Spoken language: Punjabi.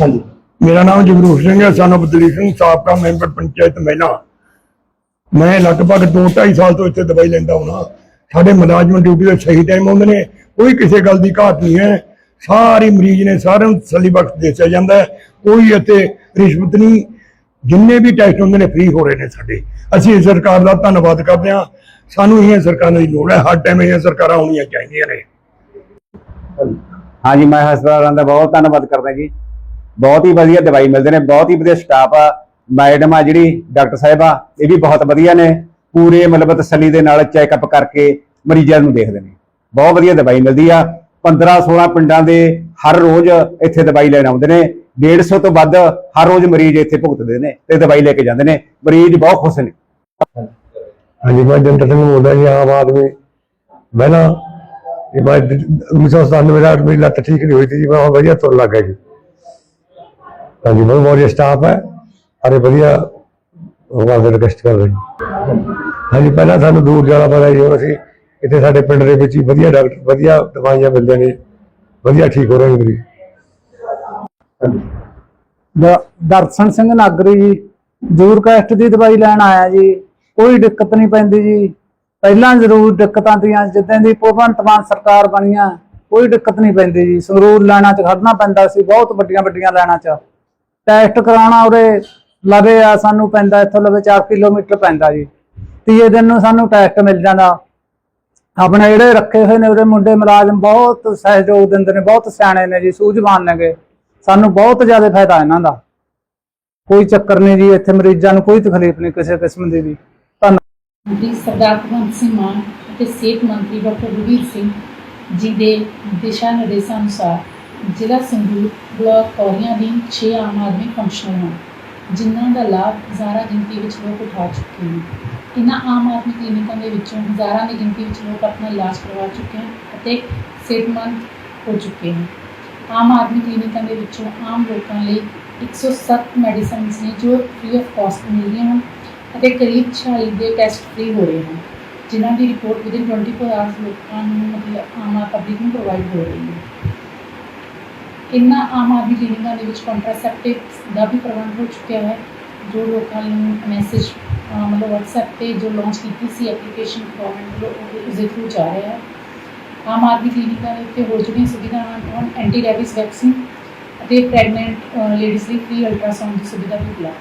ਹਾਂਜੀ। ਮੇਰਾ ਨਾਮ ਜਗਰੂਪ ਸਿੰਘ ਹੈ ਸਾਨੂੰ ਬਦਲੀ ਸਿੰਘ, ਸਾਬਕਾ ਮੈਂਬਰ ਪੰਚਾਇਤ ਮਹਿਲਾ ਮੈਂ ਲਗਭਗ 2.5 ਸਾਲ ਤੋਂ ਇੱਥੇ ਦਵਾਈ ਲੈਂਦਾ ਹੁਣਾ ਸਾਡੇ ਮੁਲਾਜ਼ਮ ਡਿਊਟੀ ਦੇ ਸਹੀ ਟਾਈਮ ਆਉਂਦੇ ਨੇ, ਕੋਈ ਕਿਸੇ ਗੱਲ ਦੀ ਘਾਟ ਨਹੀਂ ਹੈ। ਸਾਰੇ ਮਰੀਜ਼ ਨੇ ਸਾਰਿਆਂ ਨੂੰ ਤਸੱਲੀ ਬਖਸ਼ ਦਿੱਤਾ ਜਾਂਦਾ ਹੈ। ਕੋਈ ਇੱਥੇ ਰਿਸ਼ਵਤ ਨਹੀਂ। ਜਿੰਨੇ ਵੀ ਟੈਸਟ ਹੁੰਦੇ ਨੇ ਫ੍ਰੀ ਹੋ ਰਹੇ ਨੇ ਸਾਡੇ। ਅਸੀਂ ਇਸ ਸਰਕਾਰ ਦਾ ਧੰਨਵਾਦ ਕਰਦੇ ਹਾਂ। ਸਾਨੂੰ ਇਹ ਸਰਕਾਰਾਂ ਦੀ ਲੋੜ ਹੈ। ਹਰ ਟਾਈਮ ਇਹ ਸਰਕਾਰਾਂ ਹੋਣੀਆਂ ਚਾਹੀਦੀਆਂ ਨੇ। ਹਾਂਜੀ, ਮੈਂ ਹਸਪਤਾਲਾਂ ਦਾ ਬਹੁਤ ਧੰਨਵਾਦ ਕਰਦਾ ਜੀ। ਬਹੁਤ ਹੀ ਵਧੀਆ ਦਵਾਈ ਮਿਲਦੇ ਨੇ, ਬਹੁਤ ਹੀ ਵਧੀਆ ਸਟਾਫ ਆ। ਮੈਡਮ ਆ ਜਿਹੜੀ, ਡਾਕਟਰ ਸਾਹਿਬ ਆ, ਇਹ ਵੀ ਬਹੁਤ ਵਧੀਆ ਨੇ। ਪੂਰੇ ਮਤਲਬ ਤਸੱਲੀ ਦੇ ਨਾਲ ਚੈੱਕਅਪ ਕਰਕੇ ਮਰੀਜ਼ਾਂ ਨੂੰ ਦੇਖਦੇ ਨੇ। ਬਹੁਤ ਵਧੀਆ ਦਵਾਈ ਮਿਲਦੀ ਆ। 15 16 ਪਿੰਡਾਂ ਦੇ ਹਰ ਰੋਜ਼ ਇੱਥੇ ਦਵਾਈ ਲੈਣ ਆਉਂਦੇ ਨੇ। 150 ਤੋਂ ਵੱਧ ਹਰ ਰੋਜ਼ ਮਰੀਜ਼ ਇੱਥੇ ਭੁਗਤਦੇ ਨੇ ਤੇ ਦਵਾਈ ਲੈ ਕੇ ਜਾਂਦੇ ਨੇ। ਮਰੀਜ਼ ਬਹੁਤ ਖੁਸ਼ ਨੇ। ਹਾਂਜੀ, ਮੈਂ ਜੰਦਰ ਸਿੰਘ ਬੋਲਦਾ ਜੀ, ਆਮ ਆਦਮੀ। ਪਹਿਲਾਂ ਇਹ ਮੈਂ 1997 ਦਾ ਮੇਰੀ ਲੱਤ ਠੀਕ ਨਹੀਂ ਹੋਈ ਸੀ ਜੀ, ਮੈਂ ਵਧੀਆ ਤੁਰ ਲੱਗਾ ਜੀ। ਹਾਂਜੀ, ਬਹੁਤ ਵਧੀਆ ਸਟਾਫ ਹੈ। ਅਰੇ ਵਧੀਆ ਉਹਨਾਂ ਦੇ ਰਿਕਵੈਸਟ ਕਰ ਰਹੇ ਹਾਂਜੀ, ਪਹਿਲਾਂ ਸਾਨੂੰ ਦੂਰ ਜਾਣਾ ਪੈਂਦਾ ਜੀ ਹੁਣ ਅਸੀਂ ਇੱਥੇ ਸਾਡੇ ਪਿੰਡ ਦੇ ਵਿੱਚ ਹੀ ਵਧੀਆ ਡਾਕਟਰ ਵਧੀਆ ਦਵਾਈਆਂ ਮਿਲਦੀਆਂ ਨੇ। ਵਧੀਆ ਠੀਕ ਹੋ ਰਹੇ ਨੇ ਮਰੀਜ਼ ਦਰਸ਼ਨ ਸਿੰਘ ਨਾਗਰੀ ਜੀ ਜੂਰ ਕੈਸਟ ਦੀ ਦਵਾਈ ਲੈਣ ਆਇਆ ਜੀ। ਕੋਈ ਦਿੱਕਤ ਨਹੀਂ ਪੈਂਦੀ ਜੀ। ਪਹਿਲਾਂ ਜ਼ਰੂਰ ਦਿੱਕਤਾਂ ਤੀਆਂ ਜਿੱਦਾਂ ਦੀ ਭਗਵੰਤ ਮਾਨ ਸਰਕਾਰ ਬਣੀਆਂ, ਕੋਈ ਦਿੱਕਤ ਨਹੀਂ ਪੈਂਦੀ ਜੀ। ਸੰਗਰੂਰ ਲੈਣਾ ਚ ਖੜਨਾ ਪੈਂਦਾ ਸੀ, ਬਹੁਤ ਵੱਡੀਆਂ ਵੱਡੀਆਂ ਲੈਣਾ ਚ। ਟੈਸਟ ਕਰਾਉਣਾ ਉਰੇ, ਲਵੇ ਆ ਸਾਨੂੰ ਪੈਂਦਾ, ਇੱਥੋਂ ਲਵੇ 4 ਕਿਲੋਮੀਟਰ ਪੈਂਦਾ ਜੀ। ਤੀਏ ਦਿਨ ਨੂੰ ਸਾਨੂੰ ਟੈਸਟ ਮਿਲ ਜਾਂਦਾ। ਆਪਣੇ ਜਿਹੜੇ ਰੱਖੇ ਹੋਏ ਨੇ ਉਹਦੇ ਮੁੰਡੇ ਮੁਲਾਜ਼ਮ ਬਹੁਤ ਸਹਿਯੋਗ ਦਿੰਦੇ ਨੇ, ਬਹੁਤ ਸਿਆਣੇ ਨੇ ਜੀ, ਸੂਝਵਾਨ ਨੇਗੇ। ਸਾਨੂੰ ਬਹੁਤ ਜ਼ਿਆਦਾ ਫਾਇਦਾ ਇਹਨਾਂ ਦਾ। ਕੋਈ ਚੱਕਰ ਨਹੀਂ ਜੀ, ਇੱਥੇ ਮਰੀਜ਼ਾਂ ਨੂੰ ਕੋਈ ਤਕਲੀਫ ਨਹੀਂ ਕਿਸੇ ਕਿਸਮ ਦੀ ਵੀ। ਧੰਨਵਾਦ। ਦੀ ਸਰਦਾਰ ਭਗਵੰਤ ਸਿੰਘ ਮਾਨ ਅਤੇ ਸਿਹਤ ਮੰਤਰੀ ਡਾਕਟਰ ਰਘੁਵੀਰ ਸਿੰਘ ਜੀ ਦੇ ਦਿਸ਼ਾ ਨਿਰਦੇਸ਼ਾਂ ਅਨੁਸਾਰ ਜ਼ਿਲ੍ਹਾ ਸੰਗਰੂਰ ਬਲਾਕ ਕੌਰੀਆਂ ਦੀ 6 ਆਮ ਆਦਮੀ ਫੰਕਸ਼ਨਲ ਹਨ, ਜਿਨ੍ਹਾਂ ਦਾ ਲਾਭ ਹਜ਼ਾਰਾਂ ਗਿਣਤੀ ਵਿੱਚ ਲੋਕ ਉਠਾ ਚੁੱਕੇ ਹਨ। ਇਨ੍ਹਾਂ ਆਮ ਆਦਮੀ ਕਲੀਨਿਕਾਂ ਦੇ ਵਿੱਚੋਂ ਹਜ਼ਾਰਾਂ ਦੀ ਗਿਣਤੀ ਵਿੱਚ ਲੋਕ ਆਪਣਾ ਇਲਾਜ ਕਰਵਾ ਚੁੱਕੇ ਹਨ ਅਤੇ ਸਿਹਤਮੰਦ ਹੋ ਚੁੱਕੇ ਹਨ। ਆਮ ਆਦਮੀ ਕਲੀਨਿਕਾਂ ਦੇ ਵਿੱਚੋਂ ਆਮ ਲੋਕਾਂ ਲਈ 107 ਮੈਡੀਸਿਨਸ ਨੇ ਜੋ ਫ੍ਰੀ ਆਫ ਕਾਸਟ ਰਹੀਆਂ ਹਨ ਅਤੇ ਕਰੀਬ 46 ਦੇ ਟੈਸਟ ਫ੍ਰੀ ਹੋ ਰਹੇ ਹਨ, ਜਿਨ੍ਹਾਂ ਦੀ ਰਿਪੋਰਟ ਵਿਦਿਨ 24 ਆਵਰਸ ਲੋਕਾਂ ਨੂੰ ਮਤਲਬ ਆਮ ਪਬਲਿਕ ਨੂੰ ਪ੍ਰੋਵਾਈਡ ਹੋ ਰਹੀ ਹੈ। ਇਨ੍ਹਾਂ ਆਮ ਆਦਮੀ ਕਲੀਨਿਕਾਂ ਦੇ ਵਿੱਚ ਕੰਟਰਾਸੈਪਟਿਵਸ ਦਾ ਵੀ ਪ੍ਰਬੰਧ ਹੋ ਚੁੱਕਿਆ ਹੈ, ਜੋ ਲੋਕਾਂ ਨੂੰ ਮੈਸੇਜ ਮਤਲਬ WhatsApp ਤੇ ਜੋ ਲਾਂਚ ਕੀਤੀ ਸੀ ਐਪਲੀਕੇਸ਼ਨ ਗਵਰਨਮੈਂਟ ਉਸ ਦੇ ਥਰੂ ਜਾ ਰਿਹਾ ਹੈ। ਆਮ ਆਦਮੀ ਕਲੀਨਿਕਾਂ ਦੇ ਉੱਤੇ ਹੋਰ ਜਿਹੜੀਆਂ ਸੁਵਿਧਾਵਾਂ ਹਨ ਐਂਟੀ ਰੈਬਿਸ ਵੈਕਸੀਨ ਅਤੇ ਪ੍ਰੈਗਨੈਂਟ ਲੇਡੀਜ਼ ਲਈ ਫ੍ਰੀ ਅਲਟਰਾਸਾਊਂਡ ਦੀ ਸੁਵਿਧਾ ਵੀ ਉਪਲਬਧ ਹੈ।